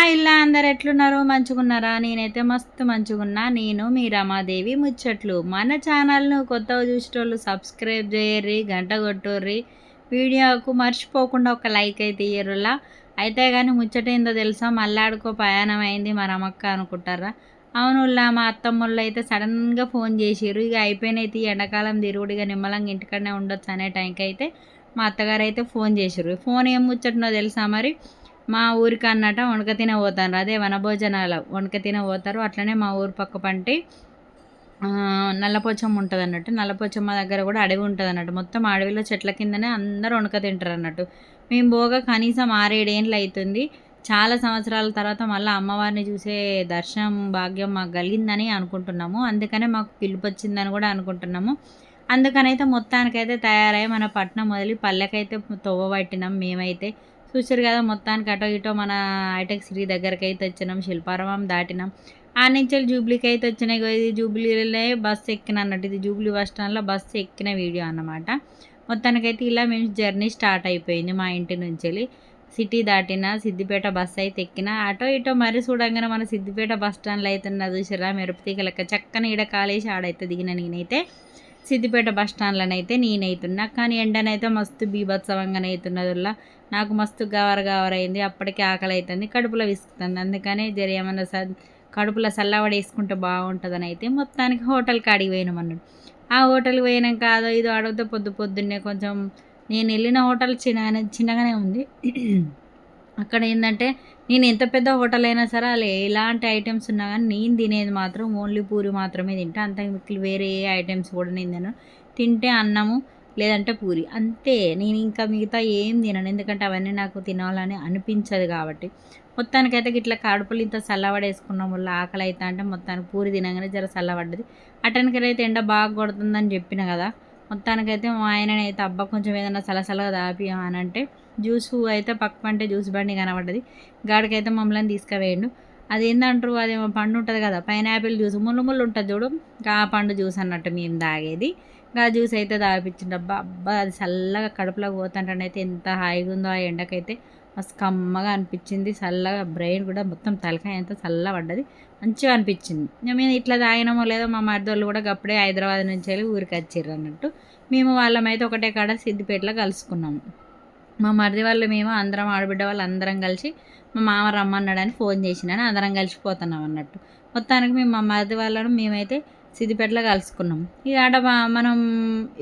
Hi ఇలా అందరు ఎట్లున్నారు? మంచుకున్నారా నేనైతే మస్తు మంచుకున్నా నేను మీ రమాదేవి ముచ్చట్లు. మన ఛానల్ను కొత్తగా చూసేటోళ్ళు సబ్స్క్రైబ్ చేయర్రి గంట కొట్టుర్రి. వీడియోకు మర్చిపోకుండా ఒక లైక్ అయితే ఇయ్యరులా. అయితే కానీ ముచ్చటైందో తెలుసా? మళ్ళాడుకో ప్రయాణం అయింది మా రమక్క అనుకుంటారా? అవునుల్లా మా అత్తమ్మళ్ళు అయితే సడన్గా ఫోన్ చేసిర్రు. ఇక అయిపోయినైతే ఈ ఎండాకాలం తిరుగుడిగా నిమ్మలంగా ఇంటికనే ఉండొచ్చు అనే టైంకి అయితే మా అత్తగారు అయితే ఫోన్ చేసిర్రు. ఫోన్ ఏం ముచ్చటనో తెలుసా మరి? మా ఊరికి అన్నట వణక తిన పోతారు. అదే వనభోజనాలు వణక తిన పోతారు. అట్లనే మా ఊరు పక్క పంటి ఆ, నల్లపోచమ్మ ఉంటుంది అన్నట్టు. నల్లపోచమ్మ దగ్గర కూడా అడవి ఉంటుంది అన్నట్టు. మొత్తం అడవిలో చెట్ల కిందనే అందరూ వణక తింటారు అన్నట్టు. మేము పోగా కనీసం ఆరేడేండ్లు అవుతుంది చాలా సంవత్సరాల తర్వాత మళ్ళీ అమ్మవారిని చూసే దర్శనం భాగ్యం మాకు కలిగిందని అనుకుంటున్నాము. అందుకనే మాకు పిలుపు వచ్చిందని కూడా అనుకుంటున్నాము. అందుకనైతే మొత్తానికైతే తయారై మన పట్నం వదిలి పల్లెకైతే తొవ్వ పట్టినాం మేమైతే. చూసారు కదా మొత్తానికి అటో ఇటో మన హైటెక్ సిటీ దగ్గరికి అయితే వచ్చినాం శిల్పారామం దాటినాం. ఆ నుంచి జూబ్లీకి అయితే వచ్చినాయి ఇది జూబ్లీలో బస్సు ఎక్కిన అన్నట్టు ఇది జూబ్లీ బస్ స్టాండ్లో బస్సు ఎక్కిన వీడియో అన్నమాట. మొత్తానికైతే ఇలా మేము జర్నీ స్టార్ట్ అయిపోయింది మా ఇంటి నుంచి వెళ్ళి. సిటీ దాటిన సిద్దిపేట బస్సు అయితే ఎక్కిన అటో ఇటో మరి చూడంగానే మన సిద్దిపేట బస్ స్టాండ్లో అయితే ఉన్నది చూసారా మెరుపుతీగ లెక్క చక్కని ఈడ కాలేసి ఆడైతే దిగిన నేనైతే. సిద్దిపేట బస్ స్టాండ్లోనైతే నేనైతున్నా. కానీ ఎండనైతే మస్తు బీభత్సవంగానే అవుతున్నదిలా నాకు మస్తు గవర గవరైంది అయింది అప్పటికే ఆకలి అవుతుంది కడుపులో విసుకుతుంది. అందుకనే జర ఏమన్నా స కడుపులో చల్లవడ వేసుకుంటే బాగుంటుందని అయితే మొత్తానికి హోటల్ కాడికి పోయినామన్నాడు ఆ హోటల్కి పోయినాక అదో ఇదో అడిగితే పొద్దు పొద్దున్నే కొంచెం నేను వెళ్ళిన హోటల్ చిన్నగానే చిన్నగానే ఉంది. అక్కడ ఏంటంటే నేను ఎంత పెద్ద హోటల్ అయినా సరే అలా ఎలాంటి ఐటమ్స్ ఉన్నా కానీ నేను తినేది మాత్రం ఓన్లీ పూరి మాత్రమే తింటా. అంత మిక్కిలి వేరే ఏ ఐటమ్స్ కూడా నేను తినను. తింటే అన్నము లేదంటే పూరి. అంతే. నేను ఇంకా మిగతా ఏం తినను. ఎందుకంటే అవన్నీ నాకు తినాలని అనిపించదు కాబట్టి. మొత్తానికైతే ఇట్లా కడుపులు ఇంత చల్లబడేసుకున్నాం వల్ల ఆకలి అవుతా అంటే మొత్తానికి పూరి తినగానే జర చల్లబడ్డది అయితే ఎండ బాగా కొడుతుందని చెప్పిన కదా. మొత్తానికైతే మా ఆయననైతే అబ్బా కొంచెం ఏదైనా చల్లచల్లగా దాపి అని అంటే జ్యూస్ అయితే పక్క అంటే జ్యూస్ బండి కనబడ్డది. గాడికైతే మమ్మల్ని తీసుకువేయండు అది ఏందంటారు? అది పండు ఉంటుంది కదా పైనాపిల్ జ్యూస్. ముళ్ళు ముళ్ళు ఉంటుంది చూడు. ఆ పండు జ్యూస్ అన్నట్టు మేము తాగేది. ఆ జ్యూస్ అయితే తాగిపించిండు. అబ్బా అబ్బా అది చల్లగా కడుపులోకి పోతుంటేనైతే ఎంత హాయిగా ఉందో ఆ ఎండకైతే. మస్తు కమ్మగా అనిపించింది. చల్లగా బ్రెయిన్ కూడా మొత్తం తలకాయ అంతా చల్ల పడ్డది. మంచిగా అనిపించింది. మేము ఇట్లా తాగినామో లేదో మా మరిదోళ్ళు కూడా అప్పుడే హైదరాబాద్ నుంచి వెళ్ళి ఊరికి వచ్చారు అన్నట్టు. మేము వాళ్ళమైతే ఒకటే కాడ సిద్దిపేటలో కలుసుకున్నాము. మా మరిది వాళ్ళు మేము అందరం ఆడబిడ్డ వాళ్ళు అందరం కలిసి మా మామ రమ్మన్నాడని ఫోన్ చేసినాను అందరం కలిసిపోతున్నాం అన్నట్టు. మొత్తానికి మేము మా మరిది వాళ్ళను మేమైతే సిద్దిపేటలో కలుసుకున్నాం. ఇక ఆడ మనం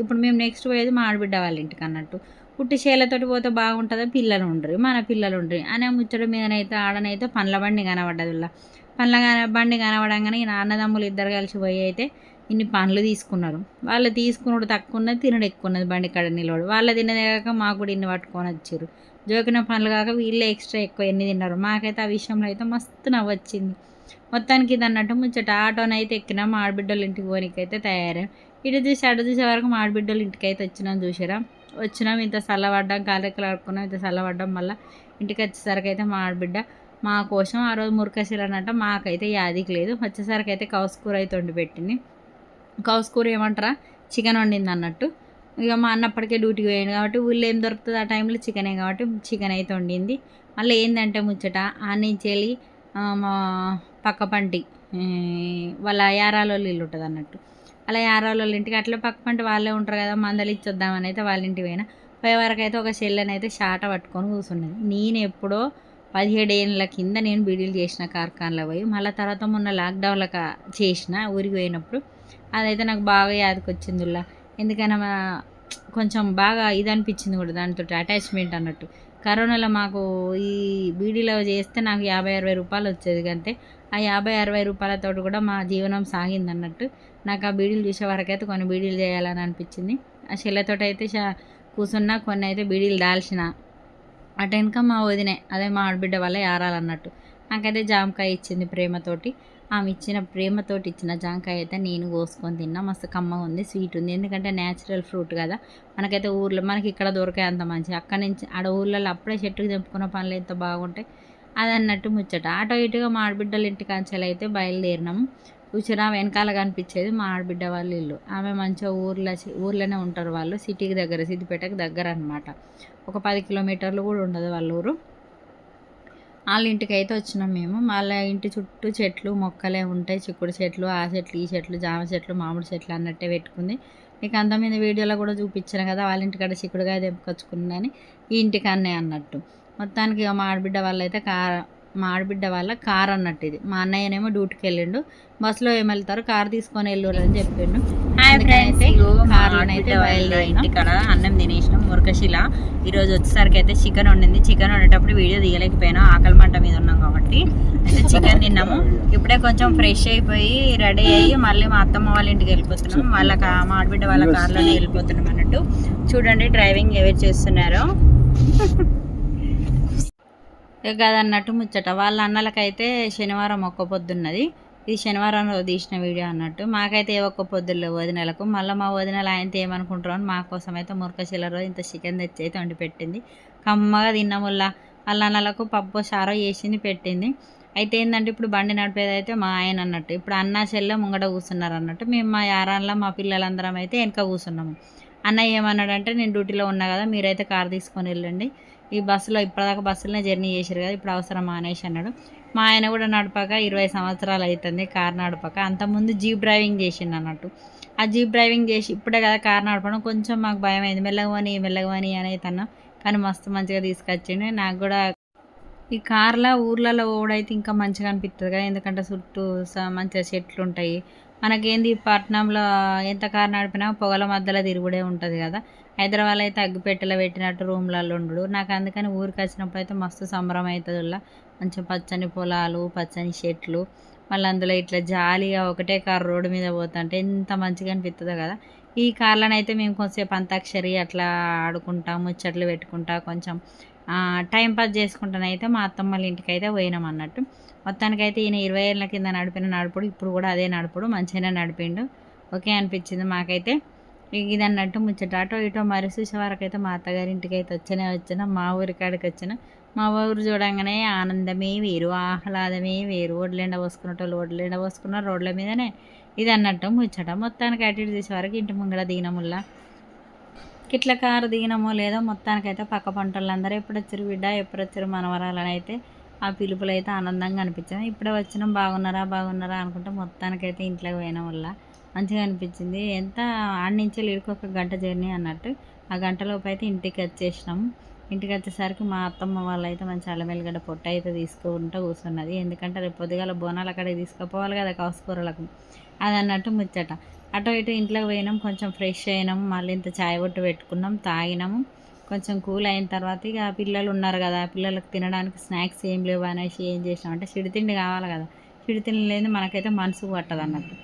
ఇప్పుడు మేము నెక్స్ట్ పోయేది మా ఆడబిడ్డ వాళ్ళ ఇంటికి అన్నట్టు. పుట్టి చేలతోటి పోతే బాగుంటుందా? పిల్లలు ఉండరు. మన పిల్లలు ఉండరు. అనే ముచ్చట మీదనైతే ఆడనైతే పండ్ల బండి కనబడ్డది ఇలా పండ్ల బండి కనబడంగానే నాన్నదమ్ములు ఇద్దరు కలిసి పోయి అయితే ఇన్ని పనులు తీసుకున్నారు. వాళ్ళు తీసుకున్నాడు తక్కువ ఉన్నది తినడు ఎక్కువ ఉన్నది బండి కాడ నిలవడు వాళ్ళు తినదాక కాక మాకు కూడా ఇన్ని పట్టుకొని వచ్చారు. జోకిన పనులు కాక వీళ్ళే ఎక్స్ట్రా ఎక్కువ ఎన్ని తిన్నారు. మాకైతే ఆ విషయంలో అయితే మస్తు నవ్వొచ్చింది మొత్తానికి ఇది అన్నట్టు ముచ్చట. ఆటోనైతే ఎక్కినా ఆడబిడ్డల ఇంటికి పోనీకైతే తయారయ్యాం. ఇటు చూసి అటు చూసే వరకు మా ఆడబిడ్డల ఇంటికి అయితే వచ్చినాం చూసారా వచ్చినాం ఇంత చల్లబడ్డాం కాలెక్కలు ఆడుకున్నాం ఇంత చల్లబడ్డాం మళ్ళీ ఇంటికి వచ్చేసరికి అయితే మా ఆడబిడ్డ మా కోసం ఆ రోజు మురకశీలు అన్నట్ట మాకైతే యాదికి లేదు. వచ్చేసరికి అయితే కౌస్ కూర అయితే వండి పెట్టింది. కౌసుకూర ఏమంటారా? చికెన్ వండింది అన్నట్టు. ఇక మా అన్న అప్పటికే డ్యూటీకి పోయాడు కాబట్టి ఊళ్ళో ఏం దొరుకుతుంది ఆ టైంలో చికెనే కాబట్టి చికెన్ అయితే వండింది. మళ్ళీ ఏంటంటే ముచ్చట ఆ నుంచి వెళ్ళి మా పక్క పంటి వాళ్ళ యారాల వాళ్ళ ఇల్లు ఉంటుంది అన్నట్టు. అలా యారాల ఇంటికి అట్లా పక్క పంటి వాళ్ళే ఉంటారు కదా మందలు ఇచ్చొద్దామని అయితే వాళ్ళ ఇంటికి పోయినా. పోయే వరకు అయితే ఒక చెల్లెని అయితే షాట పట్టుకొని కూర్చున్నది నేను ఎప్పుడో పదిహేడు ఏళ్ళ కింద నేను బీడీలు చేసిన కార్ఖానలో పోయి మళ్ళీ తర్వాత మొన్న లాక్డౌన్లో చేసిన ఊరికి పోయినప్పుడు అదైతే నాకు బాగా యాదకొచ్చింది ఉల్లా ఎందుకైనా మా- కొంచెం బాగా ఇది అనిపించింది కూడా దానితో అటాచ్మెంట్ అన్నట్టు. కరోనాలో మాకు ఈ బీడీలో చేస్తే నాకు యాభై అరవై రూపాయలు వచ్చేది కంటే ఆ యాభై అరవై రూపాయలతో కూడా మా జీవనం సాగింది అన్నట్టు. నాకు ఆ బీడీలు చూసే వరకైతే కొన్ని బీడీలు చేయాలని అనిపించింది. ఆ చెల్లెతోటి అయితే కూర్చున్నా కొన్ని అయితే బీడీలు దాల్చిన. అటు వెనక మా వదినే అదే మా ఆడబిడ్డ వల్ల ఏరాలన్నట్టు నాకైతే జామకాయ ఇచ్చింది ప్రేమతోటి. ఆమె ఇచ్చిన ప్రేమతోటి ఇచ్చిన జామకాయ అయితే నేను కోసుకొని తిన్నా. మస్తు కమ్మగా ఉంది స్వీట్ ఉంది. ఎందుకంటే న్యాచురల్ ఫ్రూట్ కదా. మనకైతే ఊర్లో మనకి ఇక్కడ దొరికే అంత మంచి అక్కడ నుంచి ఆడ ఊర్లలో అప్పుడే చెట్టుకు తెంపుకున్న పనులు ఎంత బాగుంటాయి అది అన్నట్టు ముచ్చట. ఆటో ఇటుగా మా ఆడబిడ్డల ఇంటి కాంచెలు అయితే బయలుదేరినాము. కూర్చుని వెనకాల కనిపించేది మా ఆడబిడ్డ వాళ్ళ ఇల్లు. ఆమె మంచిగా ఊర్లో ఊర్లోనే ఉంటారు వాళ్ళు. సిటీకి దగ్గర సిద్దిపేటకి దగ్గర అనమాట ఒక పది కిలోమీటర్లు కూడా ఉండదు వాళ్ళ ఊరు. వాళ్ళ ఇంటికి అయితే వచ్చినాం మేము. వాళ్ళ ఇంటి చుట్టూ చెట్లు మొక్కలే ఉంటాయి. చిక్కుడు చెట్లు ఆ చెట్లు ఈ చెట్లు జామ చెట్లు మామిడి చెట్లు అన్నట్టే పెట్టుకుంది. మీకు అంతమంది వీడియోలో కూడా చూపించాను కదా వాళ్ళ ఇంటికాడ చిక్కుడుగా తెంపుకొచ్చుకున్నాని ఈ ఇంటికన్నే అన్నట్టు. మొత్తానికి మా ఆడబిడ్డ వాళ్ళు అయితే మా ఆడబిడ్డ వాళ్ళ కార్ అన్నట్టు ఇది. మా అన్నయ్యనేమో డ్యూటీకి వెళ్ళిండు. బస్సులో ఏం వెళ్తారు కార్ తీసుకొని వెళ్ళరు అని చెప్పిండు. ఇంటికాడ అన్నం తినేసినాం మురకశిల. ఈ రోజు వచ్చేసరికి అయితే చికెన్ వండింది. చికెన్ వండేటప్పుడు వీడియో తీయలేకపోయినా ఆకలి మంట మీద ఉన్నాం కాబట్టి అయితే చికెన్ తిన్నాము. ఇప్పుడే కొంచెం ఫ్రెష్ అయిపోయి రెడీ అయ్యి మళ్ళీ మా అత్తమ్మ వాళ్ళ ఇంటికి వెళ్ళిపోతున్నాం. వాళ్ళ కా- మా ఆడబిడ్డ వాళ్ళ కార్లోనే వెళ్ళిపోతున్నాం అన్నట్టు. చూడండి డ్రైవింగ్ ఎవరు చేస్తున్నారో. కదన్నట్టు ముచ్చట. వాళ్ళ అన్నలకైతే శనివారం ఒక్క పొద్దున్నది. ఇది శనివారం రోజు తీసిన వీడియో అన్నట్టు. మాకైతే ఏ ఒక్క పొద్దులు వదినలకు మళ్ళీ మా వదినలు ఆయనతో ఏమనుకుంటారో అని మా కోసం అయితే రోజు ఇంత చికెన్ తెచ్చి అయితే వండి పెట్టింది. కమ్మగా తిన్నాముల్లా వాళ్ళ అన్నలకు పప్పు సారో వేసింది పెట్టింది. అయితే ఏంటంటే ఇప్పుడు బండి నడిపేది అయితే మా ఆయన అన్నట్టు. ఇప్పుడు అన్న చెల్లె ముంగట కూర్చున్నారు అన్నట్టు. మేము మా యారాన్లో మా పిల్లలందరం అయితే వెనక కూర్చున్నాము. అన్న ఏమన్నాడంటే నేను డ్యూటీలో ఉన్నా కదా మీరైతే కార్ తీసుకొని వెళ్ళండి. ఈ బస్సులో ఇప్పటిదాకా బస్సులోనే జర్నీ చేశారు కదా ఇప్పుడు అవసరం అనేసి అన్నాడు. మా ఆయన కూడా నడపక ఇరవై సంవత్సరాలు అవుతుంది కార్ నడపక. అంతకుముందు జీప్ డ్రైవింగ్ చేసిండు అన్నట్టు. ఆ జీప్ డ్రైవింగ్ చేసి ఇప్పుడే కదా కార్ నడపడం కొంచెం మాకు భయం అయింది మెల్లగవని మెల్లగవని అని అయితే అన్నా కానీ మస్తు మంచిగా తీసుకొచ్చిండు. నాకు కూడా ఈ కార్లో ఊర్లలో ఓడైతే ఇంకా మంచిగా అనిపిస్తుంది కదా. ఎందుకంటే చుట్టూ స- మంచిగా చెట్లు ఉంటాయి. మనకేంది పట్నంలో ఎంత కారు నడిపినా పొగల మధ్యలో తిరుగుడే ఉంటుంది కదా. హైదరాబాద్ అయితే అగ్గిపెట్టెలో పెట్టినట్టు రూమ్లలో ఉండు నాకు అందుకని ఊరికి వచ్చినప్పుడు అయితే మస్తు సంబరం అవుతుంది ఉల్లా. మంచి పచ్చని పొలాలు పచ్చని చెట్లు. మళ్ళీ అందులో ఇట్లా జాలీగా ఒకటే కారు రోడ్డు మీద పోతుంటే ఎంత మంచిగా అనిపిస్తుందో కదా. ఈ కార్లను అయితే మేము కొంచెంసేపు అంతాక్షరి అట్లా ఆడుకుంటా ముచ్చట్లు పెట్టుకుంటా కొంచెం టైం పాస్ చేసుకుంటానైతే మా అత్తమ్మ వాళ్ళ ఇంటికి అయితే పోయినాం అన్నట్టు. మొత్తానికైతే ఈయన ఇరవై ఏళ్ళ కింద నడిపిన నడుపుడు ఇప్పుడు కూడా అదే నడుపుడు మంచిగానే నడిపిండు. ఓకే అనిపించింది మాకైతే. ఇది అన్నట్టు ముచ్చట. అటో ఇటో మరి చూసే వరకు మా అత్తగారి ఇంటికి అయితే వచ్చనే వచ్చిన. మా ఊరి కాడికి వచ్చిన. మా ఊరు చూడంగానే ఆనందమే వేరు ఆహ్లాదమే వేరు. ఒడ్లెండ పోసుకున్నట్టు ఒడ్లెండ పోసుకున్న రోడ్ల మీదనే. ఇది అన్నట్టు ముచ్చట. మొత్తానికి అటు ఇటు చూసే వరకు ఇంటి ముంగడ దిగినముల్లా కిట్ల కారు దిగినమో లేదో మొత్తానికైతే పక్క పంటలందరూ ఎప్పుడు వచ్చారు బిడ్డ ఎప్పుడు వచ్చారు మనవరాలని అయితే ఆ పిలుపులు అయితే ఆనందంగా అనిపించాం ఇప్పుడే వచ్చినాం బాగున్నారా బాగున్నారా అనుకుంటే మొత్తానికైతే ఇంట్లోకి పోయిన వల్ల మంచిగా అనిపించింది. ఎంత ఆడి నుంచి ఒక గంట జర్నీ అన్నట్టు ఆ గంటలోపు అయితే ఇంటికి వచ్చేసినాం. ఇంటికి వచ్చేసరికి మా అత్తమ్మ వాళ్ళు అయితే మంచి అల్లమెల్లిగడ్డ పొట్ట అయితే తీసుకుంటూ కూర్చున్నది. ఎందుకంటే రేపు పొద్దుగాల బోనాలు అక్కడికి తీసుకుపోవాలి కదా కాసుకూరలకు అది అన్నట్టు ముచ్చట. అటు ఇటు ఇంట్లోకి పోయినాం కొంచెం ఫ్రెష్ అయినాం. మళ్ళీ ఇంత చాయ్ బొట్టు పెట్టుకున్నాం తాగినాము. కొంచెం కూల్ అయిన తర్వాత ఇక పిల్లలు ఉన్నారు కదా పిల్లలకు తినడానికి స్నాక్స్ ఏం లేవు అనేసి ఏం చేసినాం అంటే చిడితిండి కావాలి కదా. చిడితిండి లేని మనకైతే మనసు పట్టదు అన్నట్టు.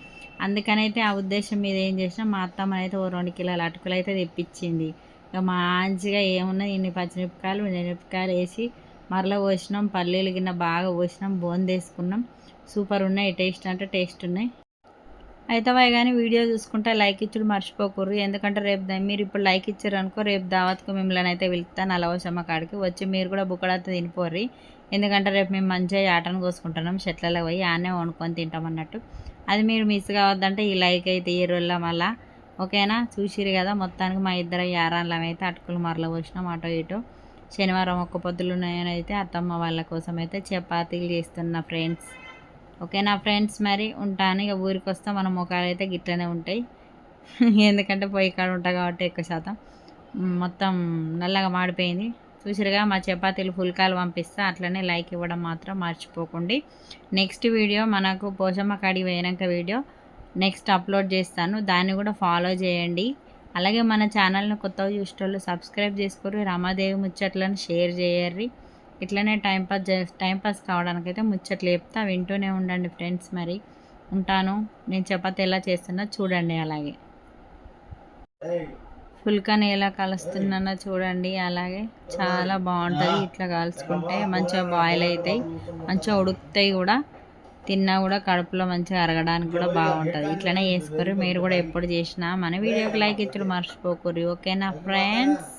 అందుకనైతే ఆ ఉద్దేశం మీద ఏం చేసినా మా అత్తమ్మ అయితే ఓ రెండు కిలోల అటుకులు అయితే తెప్పించింది. ఇక మంచిగా ఏమున్నా ఇన్ని పచ్చిమిరపకాయలు మిరపకాయలు వేసి మరల పోసినాం పల్లీలు గిన్నె బాగా పోసినాం బోందేసుకున్నాం సూపర్ ఉన్నాయి. టేస్ట్ అంటే టేస్ట్ ఉన్నాయి. అయితే అవి కానీ వీడియో చూసుకుంటే లైక్ ఇచ్చుడు మర్చిపోకూరు ఎందుకంటే రేపు మీరు ఇప్పుడు లైక్ ఇచ్చారు అనుకో రేపు దావత్కు మిమ్మల్ని అయితే వెళ్తాను అలవసమ్మ కాడికి వచ్చి మీరు కూడా బుక్కడతో తినిపోర్రి. ఎందుకంటే రేపు మేము మంచిగా ఆటను కోసుకుంటున్నాం. చెట్లలో పోయి ఆనే వండుకొని తింటాం అన్నట్టు. అది మీరు మిస్ కావద్దంటే ఈ లైక్ అయితే ఈ రోజుల మళ్ళా. ఓకేనా? చూసిరు కదా మొత్తానికి మా ఇద్దరు యారాన్లం అయితే అటుకులు మరల పోసినాం అటో ఇటో. శనివారం ఒక్క పొద్దులు నేనైతే అత్తమ్మ వాళ్ళ కోసం అయితే చపాతీలు చేస్తున్నా ఫ్రెండ్స్ ఓకేనా ఫ్రెండ్స్ మరి ఉంటాను ఇక ఊరికి వస్తే మన ముఖాలు అయితే గిట్లనే ఉంటాయి. ఎందుకంటే పొయ్యి కాడ ఉంటా కాబట్టి ఎక్కువ శాతం. మొత్తం నల్లగా మాడిపోయింది. చూసిరుగా మా చపాతీలు ఫుల్కాలు పంపిస్తా అట్లనే లైక్ ఇవ్వడం మాత్రం మర్చిపోకండి. నెక్స్ట్ వీడియో మనకు పోషమ్మ కాడి పోయినాక వీడియో నెక్స్ట్ అప్లోడ్ చేస్తాను. దాన్ని కూడా ఫాలో చేయండి. అలాగే మన ఛానల్ని కొత్తగా చూసేటోళ్ళు సబ్స్క్రైబ్ చేసుకోరు. రమాదేవి ముచ్చట్లను షేర్ చేయర్రి. ఇట్లనే టైంపాస్ చే టైంపాస్ కావడానికి అయితే ముచ్చట్లు చెప్తా వింటూనే ఉండండి ఫ్రెండ్స్ మరి. ఉంటాను. నేను చపాతి ఎలా చేస్తున్నా చూడండి అలాగే. ఫుల్కాని ఎలా కలుస్తున్నానో చూడండి. అలాగే చాలా బాగుంటుంది. ఇట్లా కాల్చుకుంటే మంచిగా బాయిల్ అవుతాయి మంచిగా ఉడుకుతాయి కూడా. తిన్నా కూడా కడుపులో మంచిగా అరగడానికి కూడా బాగుంటుంది. ఇట్లనే చేసుకోరు. మీరు కూడా ఎప్పుడు చేసినా మన వీడియోకి లైక్ ఇచ్చుడు మర్చిపోకూరు ఓకేనా ఫ్రెండ్స్